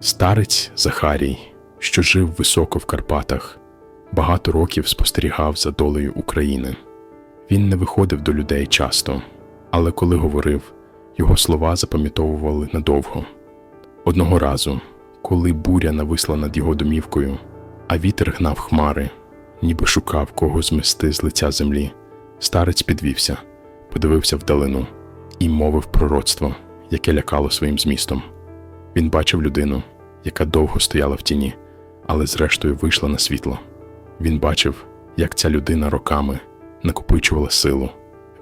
Старець Захарій, що жив високо в Карпатах, багато років спостерігав за долею України. Він не виходив до людей часто, але коли говорив, його слова запам'ятовували надовго. Одного разу, коли буря нависла над його домівкою, а вітер гнав хмари, ніби шукав кого змести з лиця землі, старець підвівся, подивився вдалину і мовив пророцтво, яке лякало своїм змістом. Він бачив людину, яка довго стояла в тіні, але зрештою вийшла на світло. Він бачив, як ця людина роками накопичувала силу,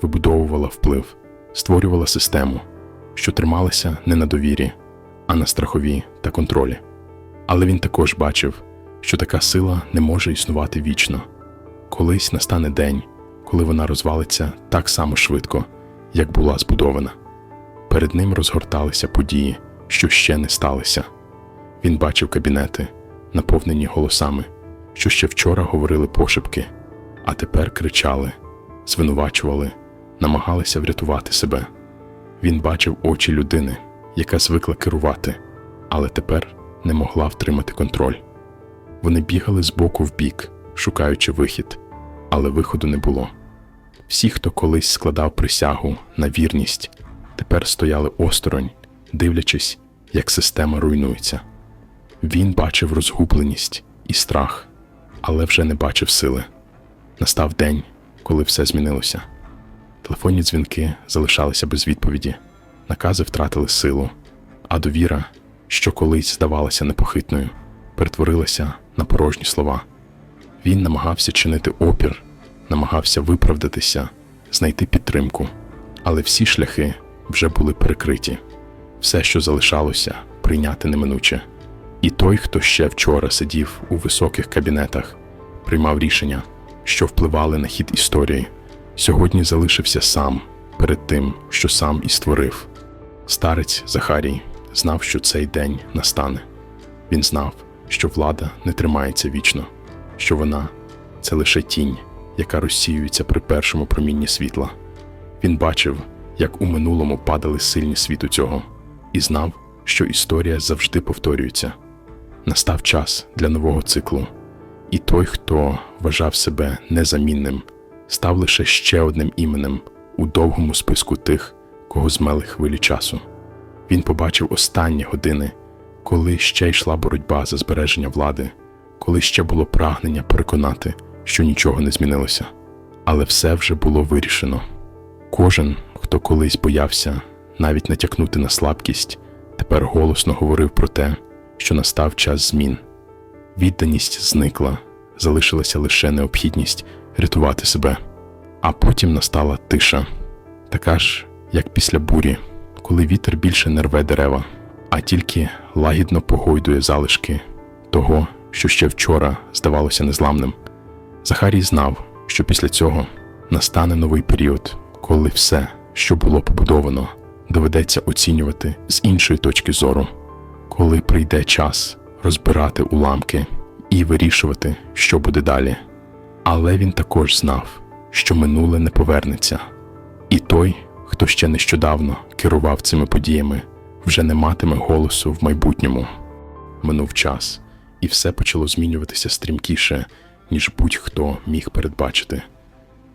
вибудовувала вплив, створювала систему, що трималася не на довірі, а на страхові та контролі. Але він також бачив, що така сила не може існувати вічно. Колись настане день, коли вона розвалиться так само швидко, як була збудована. Перед ним розгорталися події, що ще не сталися. Він бачив кабінети, наповнені голосами, що ще вчора говорили пошепки, а тепер кричали, звинувачували, намагалися врятувати себе. Він бачив очі людини, яка звикла керувати, але тепер не могла втримати контроль. Вони бігали з боку в бік, шукаючи вихід, але виходу не було. Всі, хто колись складав присягу на вірність, тепер стояли осторонь, дивлячись, як система руйнується. Він бачив розгубленість і страх, але вже не бачив сили. Настав день, коли все змінилося. Телефонні дзвінки залишалися без відповіді, накази втратили силу, а довіра, що колись здавалася непохитною, перетворилася на порожні слова. Він намагався чинити опір, намагався виправдатися, знайти підтримку, але всі шляхи вже були перекриті. Все, що залишалося, прийняти неминуче. І той, хто ще вчора сидів у високих кабінетах, приймав рішення, що впливали на хід історії, сьогодні залишився сам перед тим, що сам і створив. Старець Захарій знав, що цей день настане. Він знав, що влада не тримається вічно, що вона це лише тінь, яка розсіюється при першому промінні світла. Він бачив, як у минулому падали сильні світу цього, і знав, що історія завжди повторюється. Настав час для нового циклу, і той, хто вважав себе незамінним, став лише ще одним іменем у довгому списку тих, кого змели хвилі часу. Він побачив останні години, коли ще йшла боротьба за збереження влади, коли ще було прагнення переконати, що нічого не змінилося, але все вже було вирішено. Кожен, хто колись боявся навіть натякнути на слабкість, тепер голосно говорив про те, що настав час змін. Відданість зникла, залишилася лише необхідність рятувати себе. А потім настала тиша, така ж, як після бурі, коли вітер більше не рве дерева, а тільки лагідно погойдує залишки того, що ще вчора здавалося незламним. Захарій знав, що після цього настане новий період, коли все, що було побудовано, доведеться оцінювати з іншої точки зору, коли прийде час розбирати уламки і вирішувати, що буде далі. Але він також знав, що минуле не повернеться, і той, хто ще нещодавно керував цими подіями, вже не матиме голосу в майбутньому. Минув час, і все почало змінюватися стрімкіше, ніж будь-хто міг передбачити.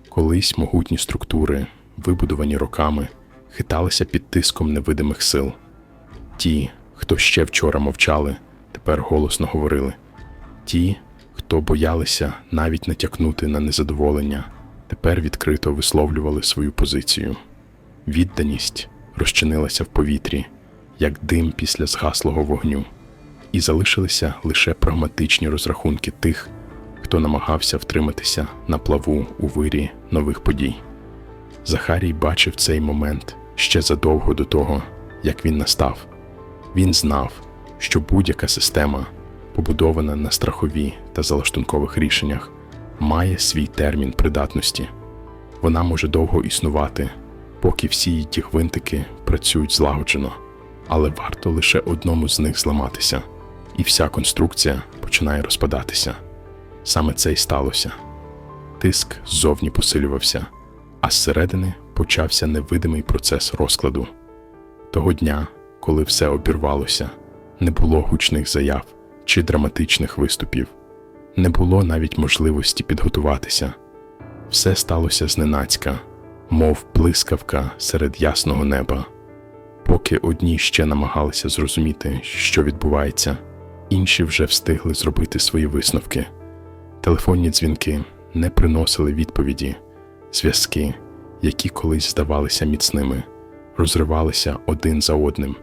Колись могутні структури, вибудовані роками, хиталися під тиском невидимих сил. Ті, хто ще вчора мовчали, тепер голосно говорили. Ті, хто боялися навіть натякнути на незадоволення, тепер відкрито висловлювали свою позицію. Відданість розчинилася в повітрі, як дим після згаслого вогню, і залишилися лише прагматичні розрахунки тих, хто намагався втриматися на плаву у вирі нових подій. Захарій бачив цей момент ще задовго до того, як він настав. Він знав, що будь-яка система, побудована на страхові та залаштункових рішеннях, має свій термін придатності. Вона може довго існувати, поки всі її ті гвинтики працюють злагоджено, але варто лише одному з них зламатися, і вся конструкція починає розпадатися. Саме це й сталося. Тиск ззовні посилювався, а зсередини почався невидимий процес розкладу. Того дня, коли все обірвалося, Не було гучних заяв чи драматичних виступів, не було навіть можливості підготуватися. Все сталося зненацька, мов блискавка серед ясного неба. Поки одні ще намагалися зрозуміти, що відбувається, інші вже встигли зробити свої висновки. Телефонні дзвінки не приносили відповіді, зв'язки, які колись здавалися міцними, розривалися один за одним.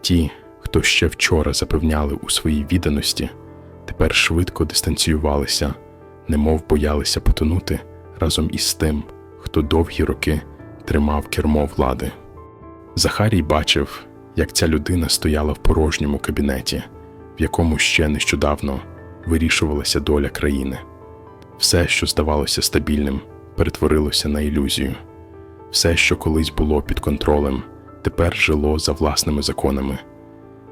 Ті, хто ще вчора запевняли у своїй відданості, тепер швидко дистанціювалися, немов боялися потонути разом із тим, хто довгі роки тримав кермо влади. Захарій бачив, як ця людина стояла в порожньому кабінеті, в якому ще нещодавно вирішувалася доля країни. Все, що здавалося стабільним, перетворилося на ілюзію. Все, що колись було під контролем, тепер жило за власними законами.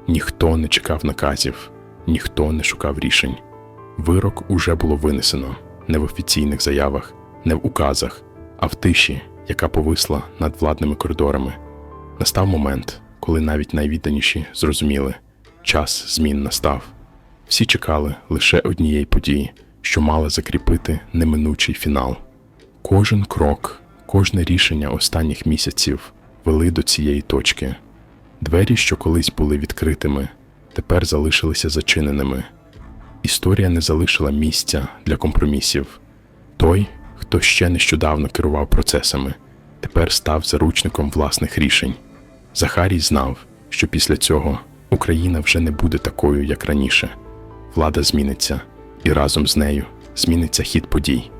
Ніхто не чекав наказів, ніхто не шукав рішень. Вирок уже було винесено не в офіційних заявах, не в указах, а в тиші, яка повисла над владними коридорами. Настав момент, коли навіть найвідданіші зрозуміли час змін настав. Всі чекали лише однієї події, що мала закріпити неминучий фінал. Кожен крок, кожне рішення останніх місяців вели до цієї точки. Двері, що колись були відкритими, тепер залишилися зачиненими. Історія не залишила місця для компромісів. Той, хто ще нещодавно керував процесами, тепер став заручником власних рішень. Захарій знав, що після цього Україна вже не буде такою, як раніше. Влада зміниться, і разом з нею зміниться хід подій.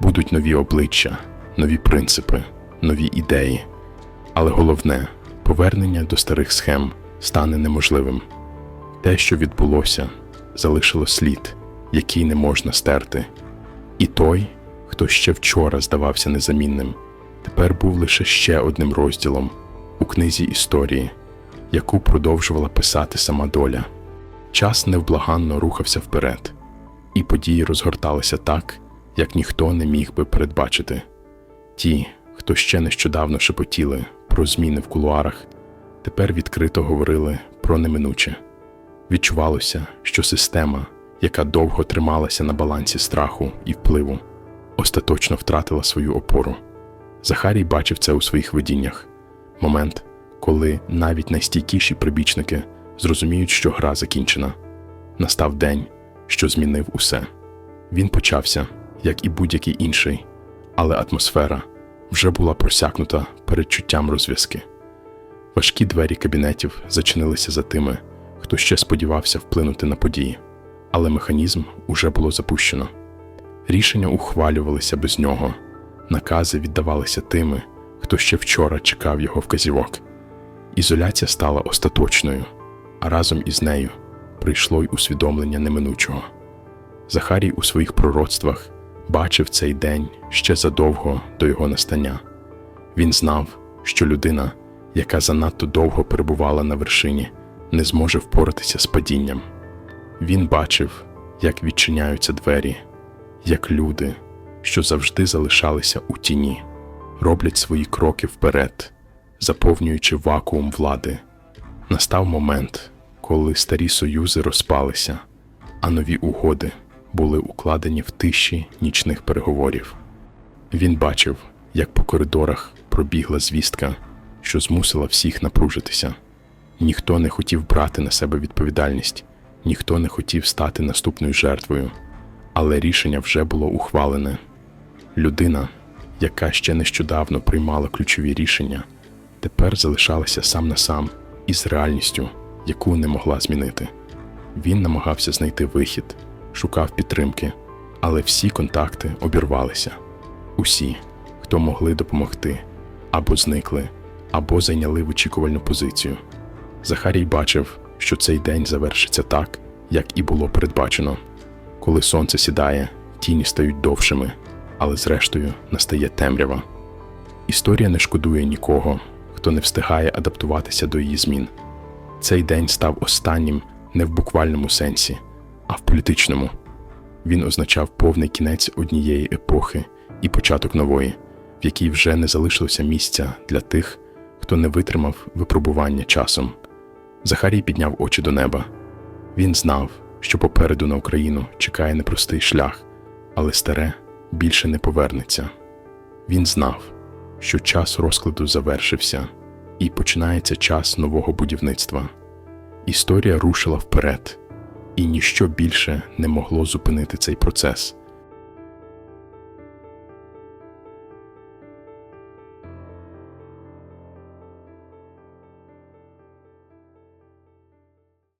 Будуть нові обличчя, нові принципи, нові ідеї. Але головне, повернення до старих схем стане неможливим. Те, що відбулося, залишило слід, який не можна стерти. І той, хто ще вчора здавався незамінним, тепер був лише ще одним розділом у книзі історії, яку продовжувала писати сама доля. Час невблаганно рухався вперед, і події розгорталися так, як ніхто не міг би передбачити. Ті, хто ще нещодавно шепотіли про зміни в кулуарах, тепер відкрито говорили про неминуче. Відчувалося, що система, яка довго трималася на балансі страху і впливу, остаточно втратила свою опору. Захарій бачив це у своїх видіннях момент, коли навіть найстійкіші прибічники зрозуміють, що гра закінчена. Настав день, що змінив усе. Він почався, як і будь-який інший, але атмосфера вже була просякнута передчуттям розв'язки. Важкі двері кабінетів зачинилися за тими, хто ще сподівався вплинути на події, але механізм уже було запущено. Рішення ухвалювалися без нього, накази віддавалися тими, хто ще вчора чекав його вказівок. Ізоляція стала остаточною, а разом із нею прийшло й усвідомлення неминучого. Захарій у своїх пророцтвах бачив цей день ще задовго до його настання. Він знав, що людина, яка занадто довго перебувала на вершині, не зможе впоратися з падінням. Він бачив, як відчиняються двері, як люди, що завжди залишалися у тіні, роблять свої кроки вперед, заповнюючи вакуум влади. Настав момент, коли старі союзи розпалися, а нові угоди були укладені в тиші нічних переговорів. Він бачив, як по коридорах пробігла звістка, що змусила всіх напружитися. Ніхто не хотів брати на себе відповідальність, ніхто не хотів стати наступною жертвою, але рішення вже було ухвалене. Людина, яка ще нещодавно приймала ключові рішення, тепер залишалася сам на сам із реальністю, яку не могла змінити. Він намагався знайти вихід, шукав підтримки, але всі контакти обірвалися. Усі, хто могли допомогти, або зникли, або зайняли вичікувальну позицію. Захарій бачив, що цей день завершиться так, як і було передбачено. Коли сонце сідає, тіні стають довшими, але зрештою настає темрява. Історія не шкодує нікого, хто не встигає адаптуватися до її змін. Цей день став останнім не в буквальному сенсі, а в політичному. Він означав повний кінець однієї епохи і початок нової, в якій вже не залишилося місця для тих, хто не витримав випробування часом. Захарій підняв очі до неба. Він знав, що попереду на Україну чекає непростий шлях, але старе більше не повернеться. Він знав, що час розкладу завершився, і починається час нового будівництва. Історія рушила вперед, і ніщо більше не могло зупинити цей процес.